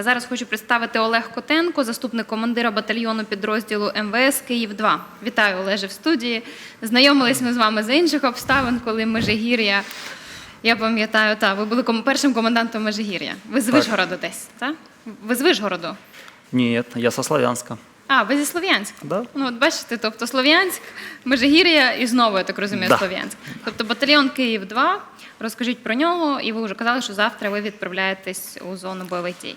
А зараз хочу представити Олег Котенко, заступник командира батальйону підрозділу МВС Київ 2 Вітаю, Олеже, в студії. Знайомились ми з вами за інших обставин, коли Межигір'я. Я пам'ятаю, та ви були першим комендантом Межигір'я. Ви з Так. Вишгороду десь, так? Ви з Вишгороду. Ні, я со Славянска. А, ви зі Слов'янська. Да. Ну, от бачите, тобто Слов'янськ, Межигір'я і знову, я так розумію, Да. Слов'янськ. Тобто батальйон Київ 2 Розкажіть про нього, і ви вже казали, що завтра ви відправляєтесь у зону бойових дій.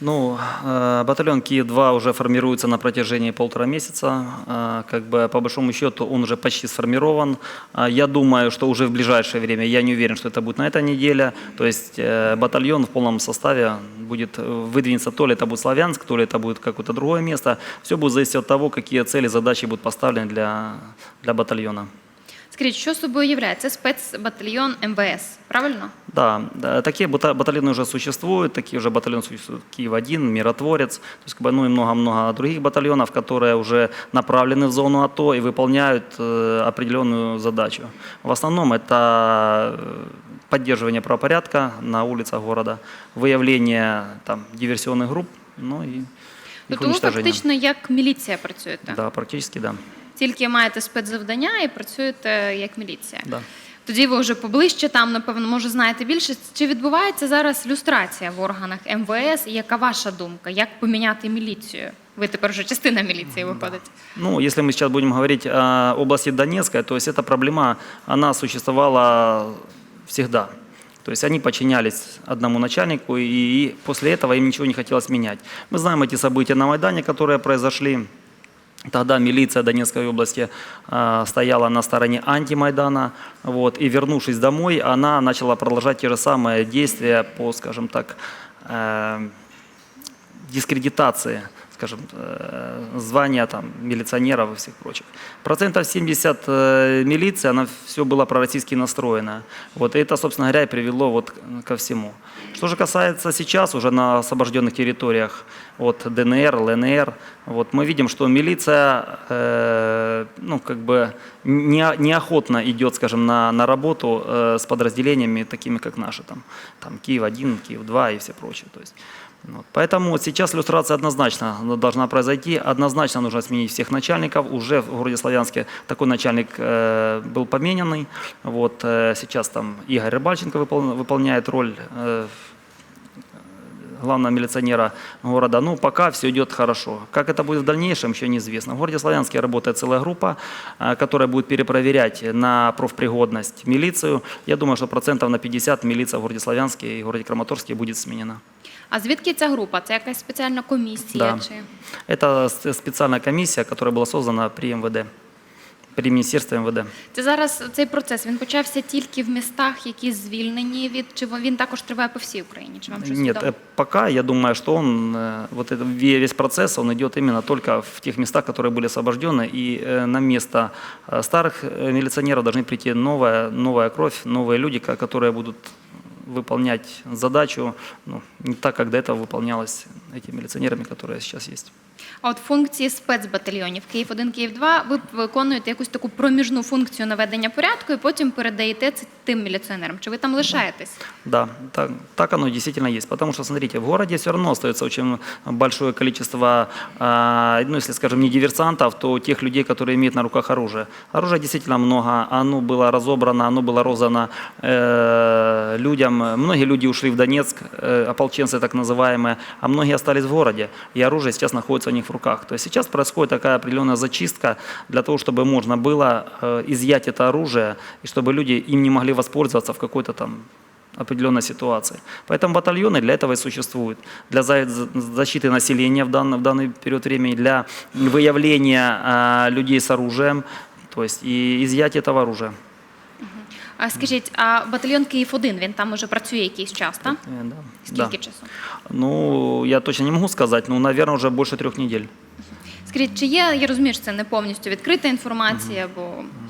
Ну, э, батальон Киев-2 уже формируется на протяжении полтора месяца. Э, Как бы по большому счету он уже почти сформирован. А Я думаю, что уже в ближайшее время, я не уверен, что это будет на этой неделе. То есть э, батальон в полном составе будет э, выдвинется, то ли это будет Славянск, то ли это будет какое-то другое место. Все будет зависеть от того, какие цели, задачи будут поставлены для, для батальона. Скажіть, що собою являє? Це спецбатальйон МВС, правильно? Да, да, такие бата- батальоны уже существуют, такие уже батальоны существуют Киев-1, Миротворец, то есть как бы, ну и много-много других батальонов, которые уже направлены в зону АТО и выполняют э, определенную задачу. В основном это э, поддерживание правопорядка на улицах города, выявление там, диверсионных групп, ну и их Тобто ви уничтожение. фактично як міліція працюєте. Да, практически да. Тільки маєте спецзавдання і працюєте як міліція. да. Тоді ви вже поближче там, напевно, може, знаєте більше. Чи відбувається зараз люстрація в органах МВС? І яка ваша думка? Як поміняти міліцію? Ви тепер вже частина міліції виходить. Ну, если мы сейчас будем говорить о области Донецкой, то есть эта проблема, она существовала всегда. То есть они подчинялись одному начальнику, и после этого им ничего не хотелось менять. Мы знаем эти события на Майдане, которые произошли. Тогда милиция Донецкой области э, стояла на стороне антимайдана, вот, и вернувшись домой, она начала продолжать те же самые действия по, скажем так, э, дискредитации, скажем, э, звания там, милиционеров и всех прочих. Процентов 70 э, милиции, она все была пророссийски настроена. Вот, и это, собственно говоря, и привело вот ко всему. Что же касается сейчас уже на освобожденных территориях от ДНР, ЛНР, вот, мы видим, что милиция э, ну, как бы не, неохотно идет, скажем, на, на работу э, с подразделениями, такими как наши, там, там Киев-1, Киев-2 и все прочее. То есть, вот. Поэтому вот сейчас иллюстрация однозначно должна произойти. Однозначно нужно сменить всех начальников. Уже в городе Славянске такой начальник э, был поменянный. Вот, э, сейчас там Игорь Рыбальченко выпол- выполняет роль э, главного милиционера города. Ну, пока все идет хорошо. Как это будет в дальнейшем, еще неизвестно. В городе Славянске работает целая группа, э, которая будет перепроверять на профпригодность милицию. Я думаю, что процентов на 50 милиция в городе Славянске и в городе Краматорске будет сменена. А звідки ця група? Це якась спеціальна комісія? Да. Чи... Это с- специальная комиссия, которая была создана при МВД, при Министерстве МВД. Це зараз цей процес він почався тільки в містах, які звільнені від чи він також триває по всій Україні? Чи вам щось Нет, відомо? э, пока я думаю, что он, э, вот это, ве- весь процесс, он идет именно только в тех местах, которые были освобождены, и э, на место э, старых э, милиционеров должны прийти новая, новая кровь, новые люди, ко- которые будут выполнять задачу ну, не так, как до этого выполнялось этими милиционерами, которые сейчас есть. А от функції спецбатальйонів Київ 1 Київ 2 ви виконуєте якусь таку проміжну функцію наведення порядку і потім передаєте це тим міліціонерам. Чи ви там лишаєтесь? Да, так, так оно действительно есть. Потому что, смотрите, в городе все равно остается очень большое количество, а, ну, если, скажем, не диверсантов, то тех людей, которые имеют на руках оружие. Оружия действительно много, оно было разобрано, оно было роздано э, людям. Многие люди ушли в Донецк, э, ополченцы так называемые, а многие остались в городе, и оружие сейчас находится у них в руках. То есть сейчас происходит такая определенная зачистка для того, чтобы можно было э, изъять это оружие, и чтобы люди им не могли воспользоваться в какой-то там определенной ситуации. Поэтому батальоны для этого и существуют. Для за- за- защиты населения в данный, в данный период времени, для выявления а, людей с оружием, то есть и изъятия этого оружия. А скажіть, а батальйон Київ 1 він там уже працює якийсь час, так? Э, да. Скільки Да. часу? Ну, я точно не могу сказать, но, наверное, уже больше трех недель. Скажіть, чи є, я розумію, що це не повністю відкрита інформація, бо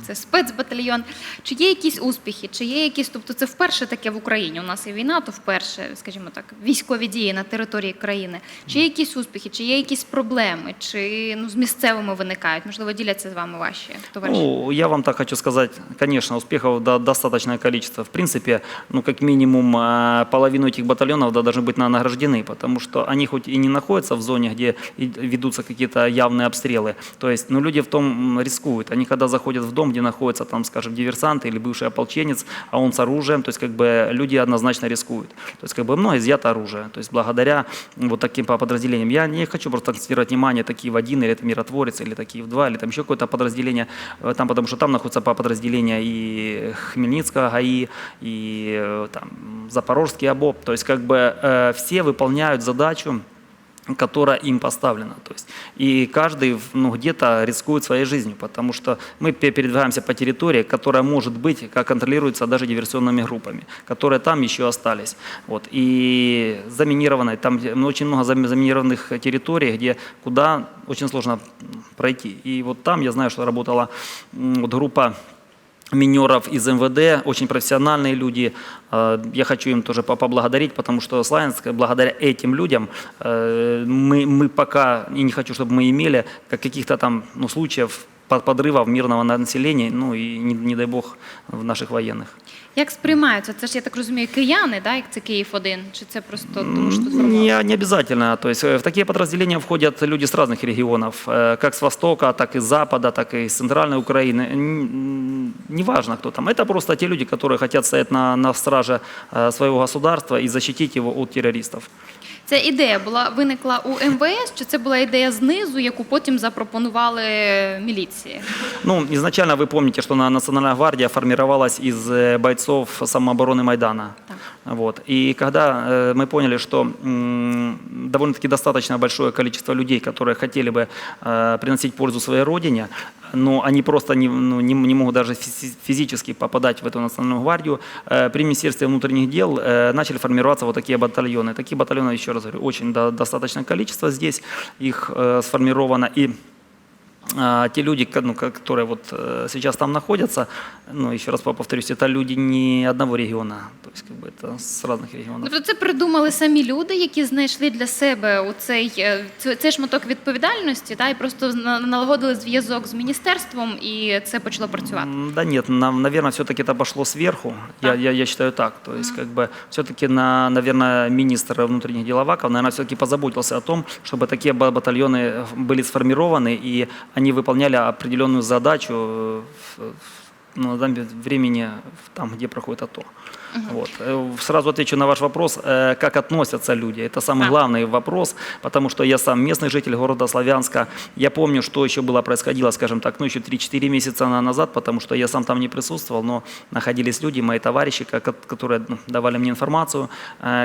це спецбатальйон. Чи є якісь успіхи, чи є якісь, тобто це вперше таке в Україні? У нас і війна, то вперше, скажімо так, військові дії на території країни. Чи є якісь успіхи, чи є якісь проблеми, чи ну, з місцевими виникають? Можливо, діляться з вами ваші товариші? Ну, я вам так хочу сказать, конечно, успехов до- достаточное количество. В принципе, ну, как минимум, э, половину этих батальонов да, должны быть на- награждены, потому что они хоть и не находятся в зоне, где и ведутся какие-то явные обстрелы, то есть, ну, люди в том рискуют. Они когда заходят в дом, где находится, там, скажем, диверсант или бывший ополченец, а он с оружием, то есть, как бы, люди однозначно рискуют. То есть, как бы, много изъято оружие, то есть, благодаря вот таким по- подразделениям. Я не хочу просто акцентировать внимание, такие в один, или это миротворец, или такие в два, или там еще какое-то подразделение, э, там, потому что там находятся по подразделения и Хмельницкого ГАИ, и э, там Запорожский ОБОП, то есть как бы э, все выполняют задачу, которая им поставлена. То есть, и каждый ну, где-то рискует своей жизнью, потому что мы пе- передвигаемся по территории, которая может быть, как контролируется даже диверсионными группами, которые там еще остались. Вот. И заминированной, там ну, очень много зам- заминированных территорий, где, куда очень сложно пройти. И вот там я знаю, что работала вот группа минеров из МВД, очень профессиональные люди. Э, Я хочу им тоже по- поблагодарить, потому что Славянск, благодаря этим людям, э, мы, мы пока, и не хочу, чтобы мы имели как каких-то там ну, случаев под- подрывов мирного населения, ну и не, не дай бог в наших военных. Як сприймаються? Це ж я так розумію, кияни, да, як це Київ 1 Чи це просто тому, що тут М, формувалося? Не, не обязательно. То есть э, в такие подразделения входят люди с разных регионов, э, как с востока, так и с запада, так и с центральной Украины. Н- Неважно, кто там. Это просто те люди, которые хотят стоять на, на страже э, своего государства и защитить его от террористов. Ця ідея була виникла у МВС, чи це була ідея знизу, яку потім запропонували міліції? Ну, изначально вы помните, что на- Национальная гвардия формировалась из э, бойцов самообороны Майдана. Вот. И когда э, мы поняли, что довольно-таки достаточно большое количество людей, которые хотели бы э, приносить пользу своей родине, но они просто не, ну, не, не могут даже физи- физически попадать в эту национальную гвардию, э, при Министерстве внутренних дел начали формироваться вот такие батальоны. Такие батальоны, еще раз говорю, очень до- достаточное количество здесь, их сформировано. И те люди, ко- ну, ко- которые вот э, сейчас там находятся, ну, еще раз повторюсь, это люди не одного региона, то есть как бы это с разных регионов. Тобто це придумали самі люди, які знайшли для себе оцей, е, ц- цей шматок відповідальності, та, і просто на- налагодили зв'язок з міністерством, і це почало працювати. М, Да нет, наверное, все-таки это пошло сверху. Я, я, я считаю так. То есть, как бы, все-таки, на, наверное, министр внутренних дел Аваков, наверное, все-таки позаботился о том, чтобы такие ба- батальоны были сформированы, и они выполняли определенную задачу э, ну, на данном времени там, где проходит АТО. Вот. Э, Сразу отвечу на ваш вопрос, э, как относятся люди. Это самый А. главный вопрос, потому что я сам местный житель города Славянска. Я помню, что еще было происходило, скажем так, ну еще 3-4 месяца на- назад, потому что я сам там не присутствовал, но находились люди, мои товарищи, которые ну, давали мне информацию,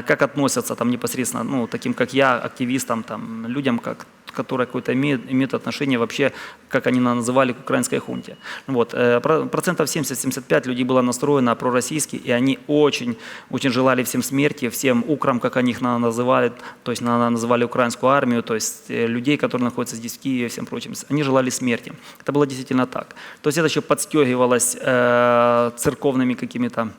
как относятся там непосредственно, ну, таким как я, активистам, там, людям, как которые какое-то имеют, имеют отношение вообще, как они на- называли, к украинской хунте. Вот. э, про- Процентов 70-75 людей было настроено пророссийски, и они очень, очень желали всем смерти, всем украм, как они их на- называли, то есть на- называли украинскую армию, то есть э, людей, которые находятся здесь в Киеве и всем прочим. Они желали смерти. Это было действительно так. То есть это еще подстегивалось э, церковными какими-то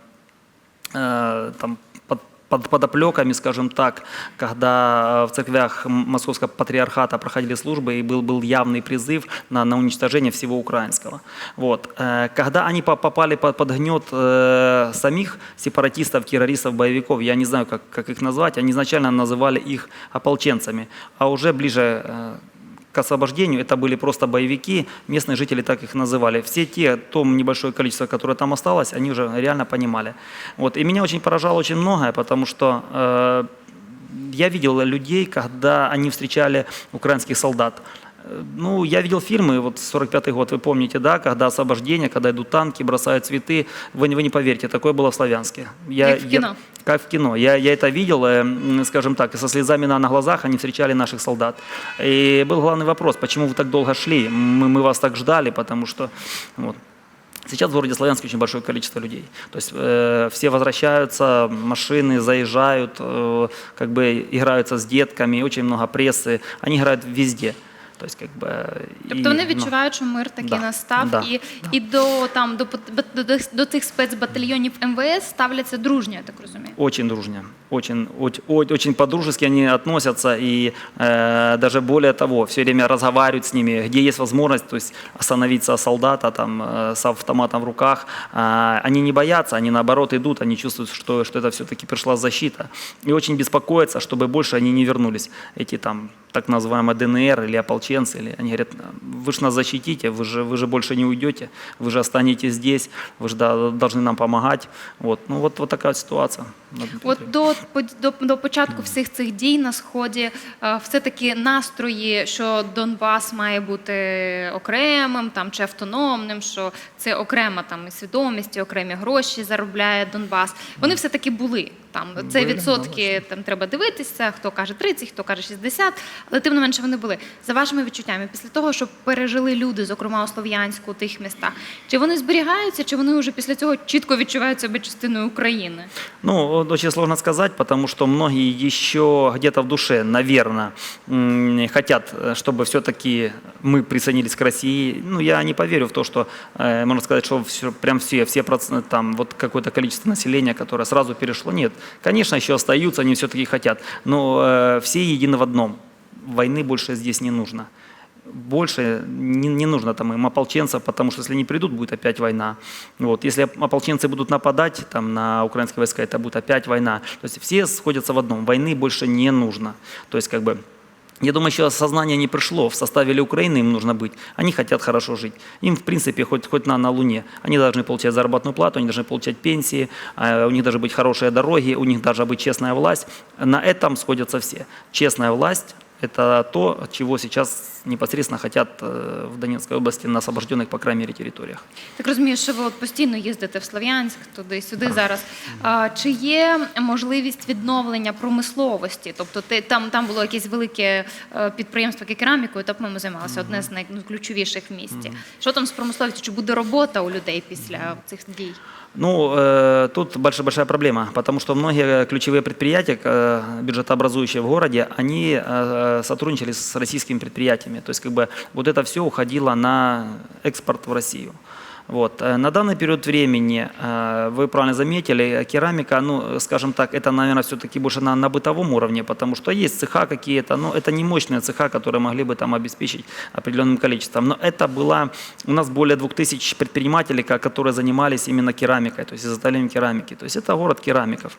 э, там, под, под подоплеками, скажем так, когда э, в церквях Московского патриархата проходили службы и был, был явный призыв на, на уничтожение всего украинского. Вот. Э, Когда они по- попали под, под гнет э, самих сепаратистов, террористов, боевиков, я не знаю, как, как их назвать, они изначально называли их ополченцами, а уже ближе к освобождению это были просто боевики, местные жители так их называли. Все те, то небольшое количество, которое там осталось, они уже реально понимали. Вот. И меня очень поражало очень многое, потому что э, я видел людей, когда они встречали украинских солдат. Ну, я видел фильмы, вот 45-й год, вы помните, да, когда освобождение, когда идут танки, бросают цветы. Вы, не- вы не поверите, такое было в Славянске. Я, Как в кино. Я, как в кино. Я, я это видел, э, скажем так, и со слезами на, на глазах они встречали наших солдат. И был главный вопрос, почему вы так долго шли? Мы, мы вас так ждали, потому что... Вот. Сейчас в городе Славянске очень большое количество людей. То есть э, все возвращаются, машины заезжают, э, как бы играются с детками, очень много прессы. Они играют везде. То есть, как бы, Тобто и, вони ну, відчувають, що мир таки да, настав, да, і, да. і до там до, до, до, до цих спецбатальйонів МВС ставляться дружньо, я так розумію. Очень дружно, очень, очень, очень по-дружески они относятся и э, даже более того, все время разговаривают с ними, где есть возможность, то есть остановиться солдата там э, с автоматом в руках, а, они не боятся, они наоборот идут, они чувствуют, что, что это все-таки пришла защита и очень беспокоятся, чтобы больше они не вернулись, эти там так называемые ДНР или ополченцы, или они говорят, вы же нас защитите, вы же, вы же больше не уйдете, вы же останетесь здесь, вы же да- должны нам помогать. Вот, ну вот, вот такая ситуация. на От території. до, до, до початку всіх цих дій на сході е, все-таки настрої, що Донбас має бути окремим там чи автономним, що це окрема там і свідомість, і окремі гроші заробляє Донбас. Вони все таки були там. Це Були, відсотки там треба дивитися. Хто каже 30, хто каже 60, але тим не менше вони були. За вашими відчуттями, після того, що пережили люди, зокрема у Слов'янську, у тих містах, чи вони зберігаються, чи вони вже після цього чітко відчувають себе частиною України? Ну, вот очень сложно сказать, потому что многие еще где-то в душе, наверное, хотят, э, чтобы все-таки мы присоединились к России. Ну, я не поверю в то, что, э, можно сказать, что все, прям все, все проценты, там, вот какое-то количество населения, которое сразу перешло. Нет, конечно, еще остаются, они все-таки хотят. Но э, все едины в одном. Войны больше здесь не нужно больше не, не нужно там им ополченцев, потому что если они придут, будет опять война. Вот. Если ополченцы будут нападать там, на украинские войска, это будет опять война. То есть все сходятся в одном. Войны больше не нужно. То есть как бы я думаю, еще сознание не пришло. В составе ли Украины им нужно быть. Они хотят хорошо жить. Им, в принципе, хоть, хоть на, на Луне. Они должны получать заработную плату, они должны получать пенсии, э, у них должны быть хорошие дороги, у них должна быть честная власть. На этом сходятся все. Честная власть – это то, чего сейчас непосредственно хотят э, в Донецкой области на освобожденных, по крайней мере, территориях. Так розумію, що ви от постійно їздите в Слов'янськ, туди-сюди зараз. А, чи є можливість відновлення промисловості? Тобто те- там, там було якесь велике е, підприємство, яке керамікою, так ми займалися, одне з найключовіших в місті. Що там з промисловістю? Чи буде робота у людей після цих дій? Ну, э, тут большая-большая проблема, потому что многие ключевые предприятия, э, бюджетообразующие в городе, они э, сотрудничали с российскими предприятиями. То есть, как бы, вот это все уходило на экспорт в Россию. Вот. Э, На данный период времени, э, вы правильно заметили, керамика, ну, скажем так, это, наверное, все-таки больше на, на бытовом уровне, потому что есть цеха какие-то, но это не мощные цеха, которые могли бы там обеспечить определенным количеством. Но это была, у нас более 2000 предпринимателей, которые занимались именно керамикой, то есть изготовлением керамики. То есть это город керамиков.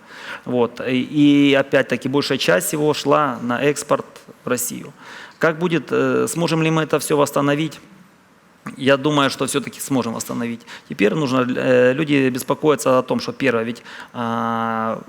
Вот. И, и опять-таки большая часть его шла на экспорт в Россию. Как будет, э, сможем ли мы это все восстановить? Я думаю, что все-таки сможем восстановить. Теперь нужно, э, люди беспокоятся о том, что первое, ведь а,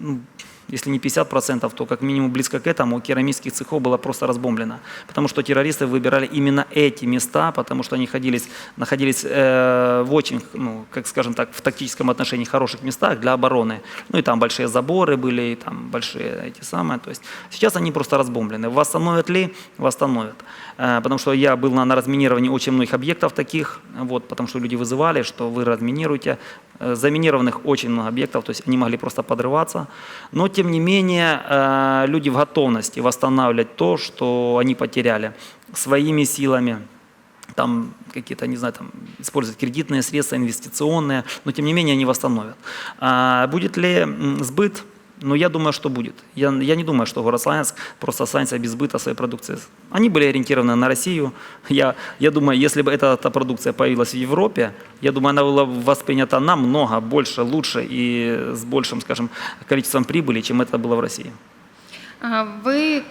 ну, если не 50%, то как минимум близко к этому керамических цехов было просто разбомблено. Потому что террористы выбирали именно эти места, потому что они находились, находились э, в очень, ну, как скажем так, в тактическом отношении хороших местах для обороны. Ну и там большие заборы были, и там большие эти самые. То есть сейчас они просто разбомблены. Восстановят ли? Восстановят. Э, потому что я был на, на разминировании очень многих объектов таких, вот, потому что люди вызывали, что вы разминируете. Э, Заминированных очень много объектов, то есть они могли просто подрываться. Но, тем не менее, э, люди в готовности восстанавливать то, что они потеряли своими силами там какие-то, не знаю, там, использовать кредитные средства, инвестиционные, но тем не менее они восстановят. А будет ли сбыт? Ну, я думаю, что будет. Я, я не думаю, что город Славянск просто останется без сбыта своей продукции. Они были ориентированы на Россию. Я, я думаю, если бы эта, эта продукция появилась в Европе, я думаю, она была воспринята намного больше, лучше и с большим, скажем, количеством прибыли, чем это было в России. А, Ви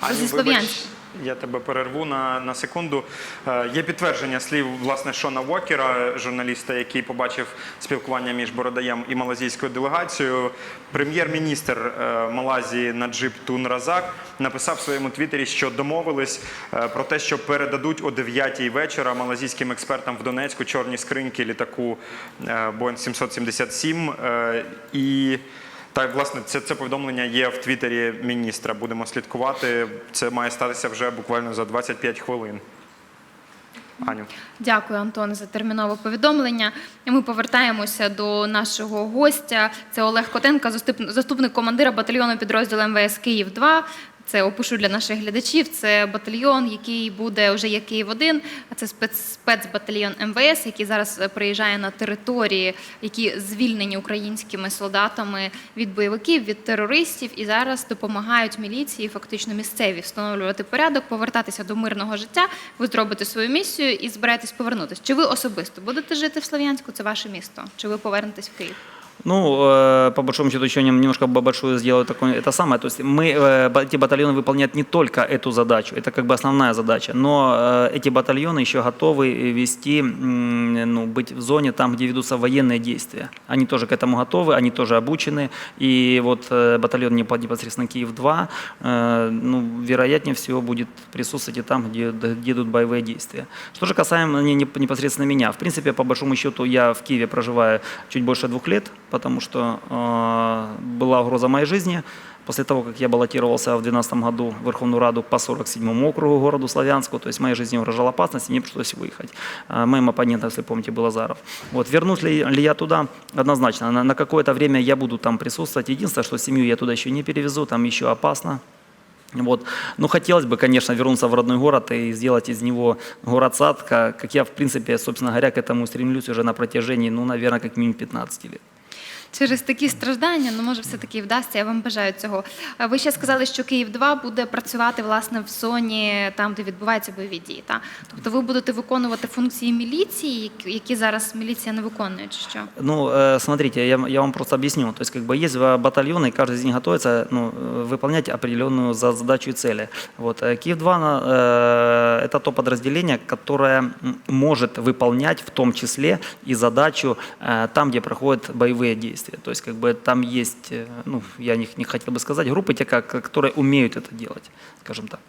Я тебе перерву на, на секунду. Е, Є підтвердження слів власне Шона Вокера, журналіста, який побачив спілкування між Бородаєм і малазійською делегацією. Прем'єр-міністр е, Малазії Наджиб Тун Разак написав в своєму твіттері, що домовились е, про те, що передадуть о 9 вечора малазійським експертам в Донецьку чорні скриньки літаку е, Boeing 777. е, І так, власне, це, це повідомлення є в Твіттері міністра. Будемо слідкувати. Це має статися вже буквально за 25 хвилин. Аню. Дякую, Антон, за термінове повідомлення. Ми повертаємося до нашого гостя. Це Олег Котенка, заступ- заступник командира батальйону підрозділу МВС Київ 2 Це опишу для наших глядачів. Це батальйон, який буде вже як Київ 1 а це спец, спецбатальйон МВС, який зараз е, приїжджає на території, які звільнені українськими солдатами від бойовиків, від терористів, і зараз допомагають міліції, фактично місцеві, встановлювати порядок, повертатися до мирного життя. Ви зробите свою місію і збираєтесь повернутися. Чи ви особисто будете жити в Слов'янську? Це ваше місто? Чи ви повернетесь в Київ? Ну, э, по большому счету, еще нем- немножко большую сделаю такое, это самое. То есть мы, э, эти батальоны выполняют не только эту задачу, это как бы основная задача, но э, эти батальоны еще готовы вести, ну, быть в зоне там, где ведутся военные действия. Они тоже к этому готовы, они тоже обучены. И вот батальон непо- непосредственно Киев-2, э, ну, вероятнее всего будет присутствовать и там, где, где идут боевые действия. Что же касаемо не- не- непосредственно меня, в принципе, по большому счету, я в Киеве проживаю чуть больше двух лет, потому что э, была угроза моей жизни. После того, как я баллотировался в 2012 году в Верховную Раду по 47 округу городу Славянску, то есть моей жизни угрожала опасность, и мне пришлось выехать. А Моим оппонентом, если помните, был Азаров. Вот, вернусь ли, ли я туда? Однозначно. На, на какое-то время я буду там присутствовать. Единственное, что семью я туда еще не перевезу, там еще опасно. Вот. Ну, хотелось бы, конечно, вернуться в родной город и сделать из него город-сад, как я, в принципе, собственно говоря, к этому стремлюсь уже на протяжении, ну, наверное, как минимум 15 лет. Через такі страждання, ну може, все-таки вдасться. Я вам бажаю цього. А Ви ще сказали, що Київ 2 буде працювати власне в зоні там, де відбуваються бойові дії. Та? Тобто ви будете виконувати функції міліції, які- які зараз міліція не виконує, чи що? Ну, э, смотрите, я, я вам просто объясню. То есть, как бы есть э, батальоны, и каждый из них готовится ну, э, выполнять определенную за- задачу и цели. Вот. э, Киев-2 на- э, это то подразделение, которое м, может выполнять в том числе и задачу э, там, где проходят боевые действия. То есть, как бы там есть, э, ну, я не, не хотел бы сказать, группы, те, как- которые умеют это делать, скажем так.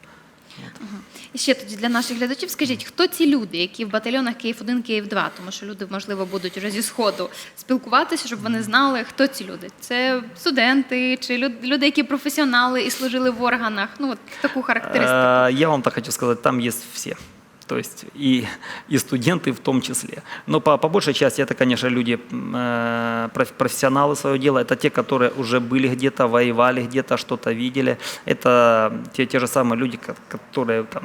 І ще тоді для наших глядачів скажіть, хто ці люди, які в батальйонах Київ 1 Київ 2 тому що люди, можливо, будуть вже зі сходу спілкуватися, щоб вони знали, хто ці люди. Це студенти чи люд- люди, які професіонали і служили в органах. Ну от таку характеристику. Э, Я вам так хочу сказать, там есть все. То есть и, и студенты в том числе. Но по, по большей части это, конечно, люди, э, проф- профессионалы своего дела. Это те, которые уже были где-то, воевали где-то, что-то видели. Это те, те же самые люди, ко- которые там,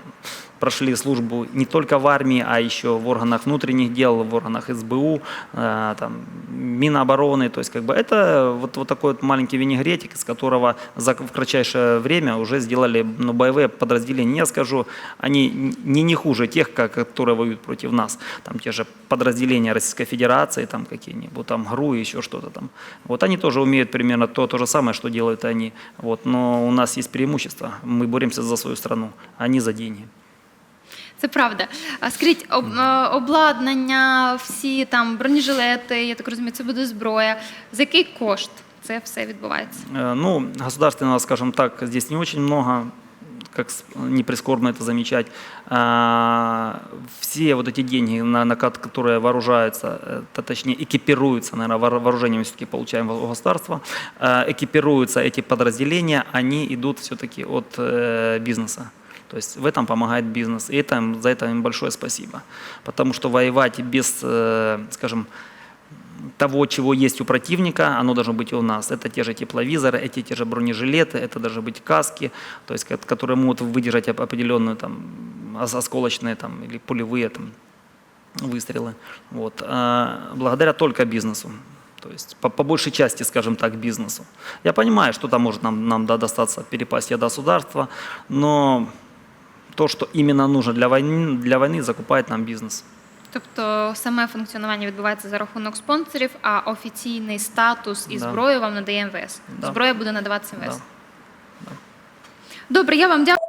прошли службу не только в армии, а еще в органах внутренних дел, в органах СБУ, э, там, Минобороны. То есть как бы это вот, вот такой вот маленький винегретик, из которого за в кратчайшее время уже сделали ну, боевые подразделения. Я скажу, они не, не хуже тех, ка- которые воюют против нас. Там те же подразделения Российской Федерации, там какие-нибудь, там ГРУ и еще что-то там. Вот они тоже умеют примерно то, то же самое, что делают они. Вот, но у нас есть преимущество. Мы боремся за свою страну, а не за деньги. Це правда. А скажіть, об, е, обладнання, всі там бронежилети, я так розумію, це буде зброя. За який кошт це все відбувається? Э, Ну, государственного, скажем так, здесь не очень много, как не прискорбно это замечать. А, Все вот эти деньги, на, на ко- которые вооружаются, э, то точнее экипируются, наверное, вооружением все-таки получаем у государства, экипируются эти подразделения, они идут все-таки от э, бизнеса. То есть в этом помогает бизнес. И это, за это им большое спасибо. Потому что воевать без, э, скажем, того, чего есть у противника, оно должно быть и у нас. Это те же тепловизоры, эти те же бронежилеты, это должны быть каски, то есть, ко- которые могут выдержать оп- определенную там, ос- осколочные там, или пулевые там, выстрелы. Вот. А благодаря только бизнесу. То есть по, по большей части, скажем так, бизнесу. Я понимаю, что там может нам, нам да, достаться перепасть от государства, но то, что именно нужно для войны, для войны, закупает нам бизнес. Тобто саме функціонування відбувається за рахунок спонсорів, а офіційний статус і Да. зброю вам надає МВС. Да. Зброя буде надаватися МВС. Да. Добре, я вам дякую.